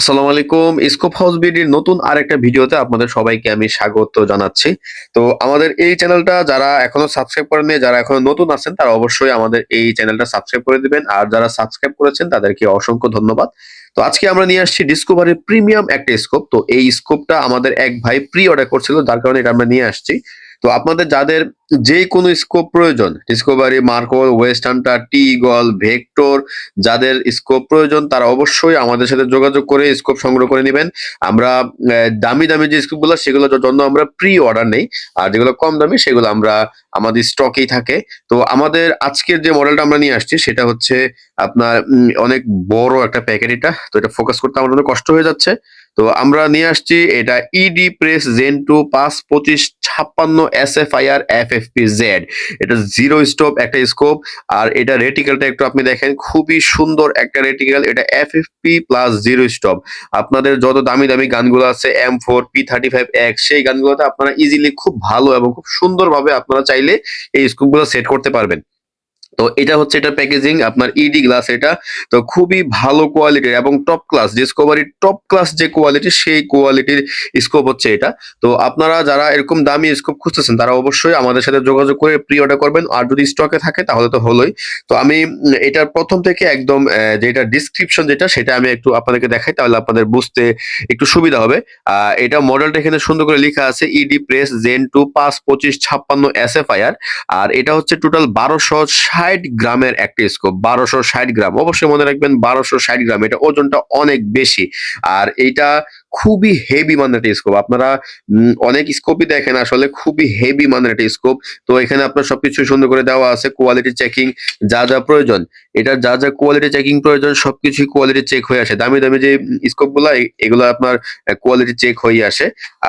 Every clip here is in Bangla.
আসসালামু আলাইকুম। স্কোপ হাউস বিডির নতুন আরেকটা ভিডিওতে আপনাদের সবাইকে আমি স্বাগত জানাচ্ছি। তো আমাদের এই চ্যানেলটা যারা এখনও সাবস্ক্রাইব করেননি, যারা এখনও নতুন আছেন, তারা অবশ্যই আমাদের এই চ্যানেলটা সাবস্ক্রাইব করে দিবেন। আর যারা সাবস্ক্রাইব করেছেন, তাদেরকে অসংখ্য ধন্যবাদ। তো আজকে আমরা নিয়ে আসছি ডিসকভারি প্রিমিয়াম একটা স্কোপ তো এই স্কোপটা আমাদের এক ভাই প্রি অর্ডার করছিল, যার কারণে এটা আমরা নিয়ে আসছি। তো আপনাদের যাদের যে কোনো স্কোপ প্রয়োজন ডিসকভারি মার্কল ওয়েস্টার্নটা টি গল ভেক্টর যাদের স্কোপ প্রয়োজন, তারা অবশ্যই আমাদের সাথে যোগাযোগ করে স্কোপ সংগ্রহ করে নেবেন। আমরা দামি দামি যে স্কোপগুলো সেগুলোর জন্য আমরা প্রি অর্ডার নেই। আর যেগুলো কম দামি, সেগুলো আমরা আমাদের স্টকেই থাকে। তো আমাদের আজকের যে মডেলটা আমরা নিয়ে আসছি, সেটা হচ্ছে আপনার অনেক বড় একটা প্যাকেট এটা। তো এটা ফোকাস করতে আমার কষ্ট হয়ে যাচ্ছে। তো আমরা নিয়ে আসছি, এটা ইডি প্রেস জেন টু পাঁচ পঁচিশ ছাপ্পান্ন S F I R F F P Z এটা জিরো স্টোপ একটা স্কোপ আর এটা রেটিক্যালটা একটু আপনি দেখেন, খুবই সুন্দর একটা রেটিক্যাল এটা F F P plus zero stop আপনাদের যত দামি দামি গানগুলো আছে M four P thirty five X সেই গানগুলোতে আপনারা ইজিলি খুব ভালো এবং খুব সুন্দরভাবে আপনারা চাইলে এই স্কোপগুলো সেট করতে পারবেন। তো এটা হচ্ছে এটা প্যাকেজিং আপনার ইডি গ্লাস এটা। তো খুবই ভালো কোয়ালিটির এবং টপ ক্লাস ডিসকভারির টপ ক্লাস যে কোয়ালিটি সেই কোয়ালিটির স্কোপ হচ্ছে এটা। তো আপনারা যারা এরকম দামি স্কোপ খুঁজতেছেন, তারা অবশ্যই আমাদের সাথে যোগাযোগ করে প্রি অর্ডার করবেন। আর যদি স্টকে থাকে, তাহলে তো হলোই। তো আমি, এটার প্রথম থেকে একদম যেটা ডিসক্রিপশন যেটা, সেটা আমি একটু আপনাদেরকে দেখাই, তাহলে আপনাদের বুঝতে একটু সুবিধা হবে। এটা মডেলটা এখানে সুন্দর করে লেখা আছে ইডি প্রেস জেন টু পাঁচ, পঁচিশ, ছাপ্পান্ন এস এফ আর এটা হচ্ছে টোটাল বারোশো ষাট গ্রামের একটা স্কোপ বারোশো ষাট গ্রাম। অবশ্যই মনে রাখবেন বারোশো ষাট গ্রাম, এটা ওজনটা অনেক বেশি। আর এইটা খুবই হেভি মানের একটা স্কোপ আপনারা অনেক স্কোপই দেখেন আসলে খুবই হেভি মানের একটা স্কোপ তো এখানে আপনার সবকিছু সুন্দর করে দেওয়া আছে কোয়ালিটি চেকিং যা যা প্রয়োজন। এটার যা যা কোয়ালিটি চেকিং প্রয়োজন, সবকিছুই কোয়ালিটি চেক হয়ে আসে। দামি দামি যে স্কোপগুলা এগুলো আপনার কোয়ালিটি চেক হয়ে আসে।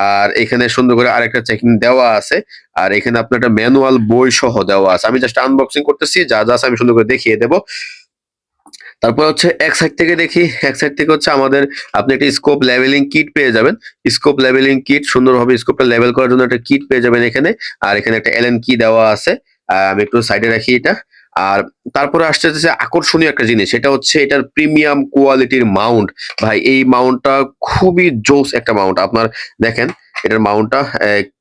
আর এখানে সুন্দর করে আরেকটা চেকিং দেওয়া আছে। আর এখানে আপনার একটা ম্যানুয়াল বই সহ দেওয়া আছে। আমি জাস্ট আনবক্সিং করতেছি, যা যা আছে আমি সুন্দর করে দেখিয়ে দেবো। তারপর হচ্ছে এক সাইড থেকে দেখি, এক সাইড থেকে হচ্ছে আমাদের আপনি একটা স্কোপ লেভেলিং কিট পেয়ে যাবেন। স্কোপ লেভেলিং কিট সুন্দরভাবে স্কোপটা লেভেল করার জন্য একটা কিট পেয়ে যাবেন এখানে। আর এখানে একটা এলএন কি দেওয়া আছে। আমি একটু সাইডে রাখি এটা। আর তারপরে আসছে হচ্ছে আকর্ষণীয় একটা জিনিস, সেটা হচ্ছে এটার প্রিমিয়াম কোয়ালিটির মাউন্ট ভাই, এই মাউন্টটা খুবই জোস একটা মাউন্ট আপনার দেখেন, এটার মাউন্টটা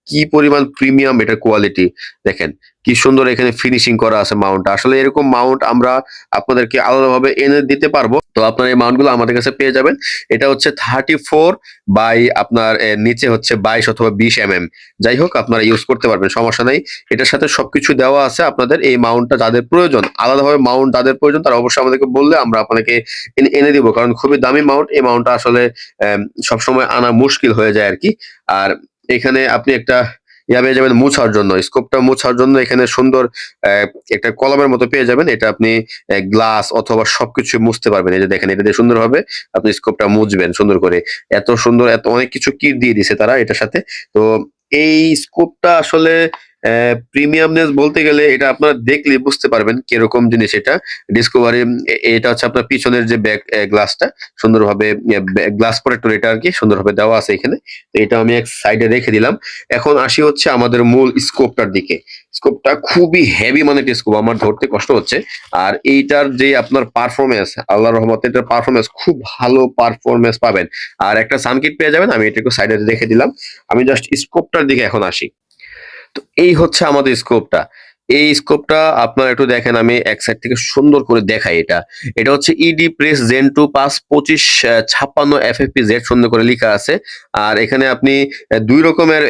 কি পরিমাণ প্রিমিয়াম এটার কোয়ালিটি দেখেন, কি সুন্দর এখানে ফিনিশিং করা আছে মাউন্ট আসলে এরকম মাউন্ট আমরা আপনাদেরকে আলাদাভাবে এনে দিতে পারব। তো আপনার এই মাউন্টগুলো আমাদের কাছে পেয়ে যাবেন। এটা হচ্ছে থার্টি ফোর বাই আপনার নিচে হচ্ছে বাইশ অথবা বিশ এম এম যাই হোক, আপনারা ইউজ করতে পারবেন, সমস্যা নাই। এটার সাথে সবকিছু দেওয়া আছে আপনাদের এই মাউন্টটা যাদের প্রয়োজন। আলাদাভাবে মাউন্ট যাদের প্রয়োজন, তারা অবশ্যই আমাদেরকে বললে আমরা আপনাকে এনে- দিব। কারণ খুবই দামি মাউন্ট এই মাউন্টটা আসলে সবসময় আনা মুশকিল হয়ে যায় আর কি। আর এখানে আপনি একটা ইয়া পেয়ে যাবেন মুছার জন্য। স্কোপটা মুছার জন্য এখানে সুন্দর একটা কলমের মতো পেয়ে যাবেন। এটা আপনি গ্লাস অথবা সবকিছু মুছতে পারবেন। এই যে দেখেন, এটা দিয়ে সুন্দর হবে। আপনি স্কোপটা মুছবেন সুন্দর করে। এত সুন্দর, এত অনেক কিছু কিট দিয়ে দিছে তারা এটার সাথে। তো এই স্কোপটা আসলে প্রিমিয়ামনেস বলতে গেলে এটা আপনারা দেখলে বুঝতে পারবেন কীরকম জিনিস এটা। ডিসকভারি এটা হচ্ছে আপনার পিছনের যে ব্যাক গ্লাসটা সুন্দরভাবে গ্লাস প্রোটেক্টর এটা আর কি সুন্দরভাবে দেওয়া আছে এখানে। তো এটা আমি এক সাইডে রেখে দিলাম। এখন আসি হচ্ছে আমাদের মূল স্কোপটার দিকে। স্কোপটা খুবই হেভি মানে একটা স্কোপ আমার ধরতে কষ্ট হচ্ছে। আর এইটার যে আপনার পারফরমেন্স আল্লাহ রহমতে এটার পারফরমেন্স খুব ভালো পারফরমেন্স পাবেন। আর একটা সানকিট পেয়ে যাবেন, আমি এটাকে সাইডে রেখে দিলাম। আমি জাস্ট স্কোপটার দিকে এখন আসি। তো এই হচ্ছে আমাদের স্কোপটা এই স্কোপটা আপনারা একটু দেখেন, আমি এক সাইড থেকে সুন্দর করে দেখাই এটা। এটা হচ্ছে ইডি প্রেস জেন টু পাঁচ পঁচিশ ছাপ্পান্ন এফ এফ জেড সুন্দর করে লেখা আছে। আর এখানে আপনি দুই রকমের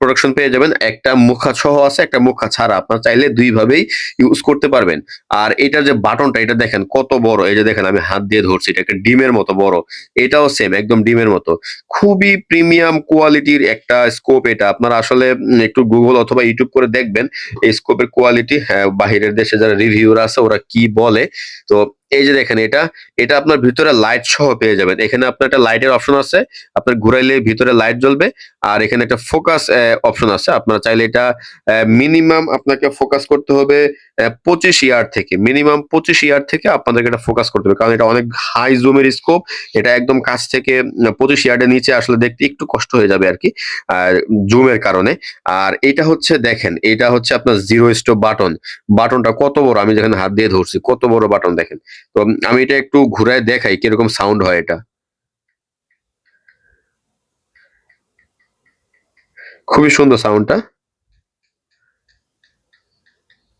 প্রোডাকশন পেয়ে যাবেন। একটা মুখা সহ আছে, একটা মুখা ছাড়া। আপনার চাইলে দুই ভাবেই ইউজ করতে পারবেন। আর এটার যে বাটনটা এটা দেখেন কত বড়। এই যে দেখেন, আমি হাত দিয়ে ধরছি, এটা একটা ডিমের মতো বড়। এটাও সেম একদম ডিমের মতো। খুবই প্রিমিয়াম কোয়ালিটির একটা স্কোপ এটা। আপনারা আসলে একটু গুগল অথবা ইউটিউব করে দেখবেন। এই স্কোপের কোয়ালিটি বাহিরের দেশে যারা রিভিউর আছে, ওরা কি বলে? তো এই যে দেখেন এটা এটা আপনার ভিতরে লাইট সহ পেয়ে যাবেন। এখানে আপনার একটা লাইটের অপশন আছে, আপনার ঘুরাইলে ভিতরে লাইট জ্বলবে, আর এখানে একটা ফোকাস অপশন আছে। আপনারা চাইলে এটা মিনিমাম আপনাকে ফোকাস করতে হবে পঁচিশ ইয়ার থেকে। মিনিমাম পঁচিশ ইয়ার থেকে আপনাদেরকে এটা ফোকাস করতে হবে, কারণ এটা অনেক হাই জুমের স্কোপ এটা একদম কাছ থেকে পঁচিশ ইয়ার্ডের নিচে আসলে দেখতে একটু কষ্ট হয়ে যাবে আর কি আর জুমের কারণে। আর এটা হচ্ছে দেখেন, এটা হচ্ছে আপনার জিরো স্টপ বাটন বাটনটা কত বড়? আমি যেখানে হাত দিয়ে ধরছি, কত বড় বাটন দেখেন। তো আমি এটা একটু ঘুরায় দেখাই কীরকম সাউন্ড হয় এটা। খুবই সুন্দর সাউন্ডটা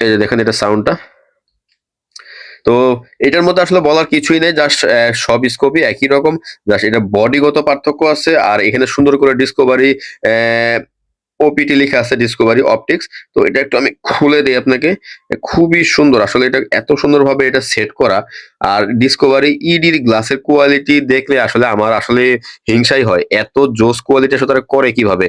এই যে দেখেন এটা সাউন্ডটা তো এটার মধ্যে আসলে বলার কিছুই নেই জাস্ট সব স্কোপই একই রকম। জাস্ট এটা বডিগত পার্থক্য আছে, আর এখানে সুন্দর করে ডিসকোভারি ওপিটি লেখা আছে ডিসকভারি অপটিক্স তো এটা একটু আমি খুলে দিই আপনাকে। খুবই সুন্দর। আসলে এটা এত সুন্দরভাবে এটা সেট করা। আর ডিসকভারি ইডির গ্লাসের কোয়ালিটি দেখলে আসলে আমার আসলে হিংসাই হয়। এত জোস কোয়ালিটি আসলে তারা করে কীভাবে?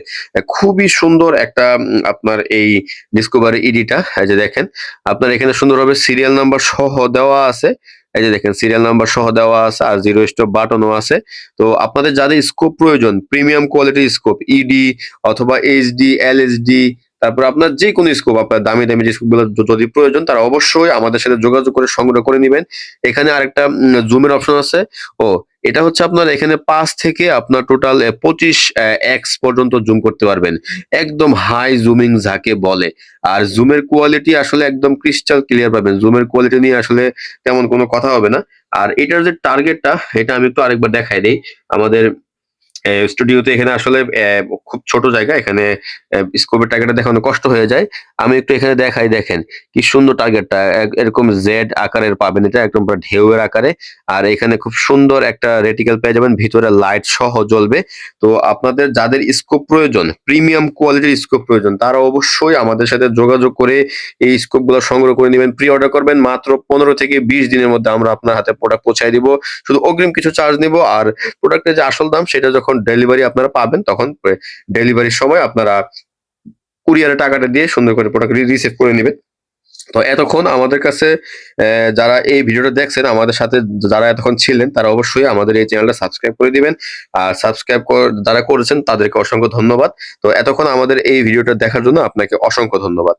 খুবই সুন্দর একটা আপনার এই ডিসকভারি ইডিটা এই যে দেখেন, আপনার এখানে সুন্দরভাবে সিরিয়াল নাম্বার সহ দেওয়া আছে। এই যে দেখেন সিরিয়াল নাম্বার সহ দেওয়া আছে আর জিরো স্টপ বাটনও আছে। তো আপনাদের যাদের স্কোপ প্রয়োজন প্রিমিয়াম কোয়ালিটির স্কোপ ইডি অথবা এইচডি এলএসডি তারপর আপনার যে কোনো স্কোপ আপনার দামি দামি যে স্কোপগুলো যদি প্রয়োজন, তারা অবশ্যই আমাদের সাথে যোগাযোগ করে সংগ্রহ করে নেবেন। এখানে আরেকটা জুমের অপশন আছে। ও, এটা হচ্ছে আপনার এখানে পাঁচ থেকে আপনার টোটাল পঁচিশ এক্স পর্যন্ত জুম করতে পারবেন। একদম হাই জুমিং যাকে বলে। আর জুমের কোয়ালিটি আসলে একদম ক্রিস্টাল ক্লিয়ার পাবেন। জুমের কোয়ালিটি নিয়ে আসলে তেমন কোনো কথা হবে না। আর এটার যে টার্গেটটা এটা আমি একটু আরেকবার দেখাই দিই। আমাদের স্টুডিওতে এখানে আসলে খুব ছোট জায়গা, এখানে স্কোপের টার্গেটটা দেখানো কষ্ট হয়ে যায়। আমি একটু এখানে দেখাই, দেখেন, কি সুন্দর টার্গেটটা এরকম জেড আকারের পাবেন এটা, একদম ঢেউয়ের আকারে। আর এখানে খুব সুন্দর একটা রেটিকেল পেয়ে যাবেন, ভিতরে লাইট সহ জ্বলবে। তো আপনাদের যাদের স্কোপ প্রয়োজন প্রিমিয়াম কোয়ালিটির স্কোপ প্রয়োজন, তারা অবশ্যই আমাদের সাথে যোগাযোগ করে এই স্কোপগুলো সংগ্রহ করে নেবেন প্রি অর্ডার করবেন। মাত্র পনেরো থেকে বিশ দিনের মধ্যে আমরা আপনার হাতে প্রোডাক্ট পৌঁছায় দিব। শুধু অগ্রিম কিছু চার্জ নিব, আর প্রোডাক্টের যে আসল দাম, সেটা যখন ডেলিভারি আপনারা পাবেন, তখন ডেলিভারির সময় আপনারা কুরিয়ারে টাকাটা দিয়ে সুন্দর করে প্রোডাক্ট রিসিভ করে নেবেন। তো এতক্ষণ আমাদের কাছে যারা এই ভিডিওটা দেখছেন, আমাদের সাথে যারা এতক্ষণ ছিলেন, তারা অবশ্যই আমাদের এই চ্যানেলটা সাবস্ক্রাইব করে দিবেন। আর সাবস্ক্রাইব যারা করেছেন, তাদেরকে অসংখ্য ধন্যবাদ। তো এতক্ষণ আমাদের এই ভিডিওটা দেখার জন্য আপনাকে অসংখ্য ধন্যবাদ।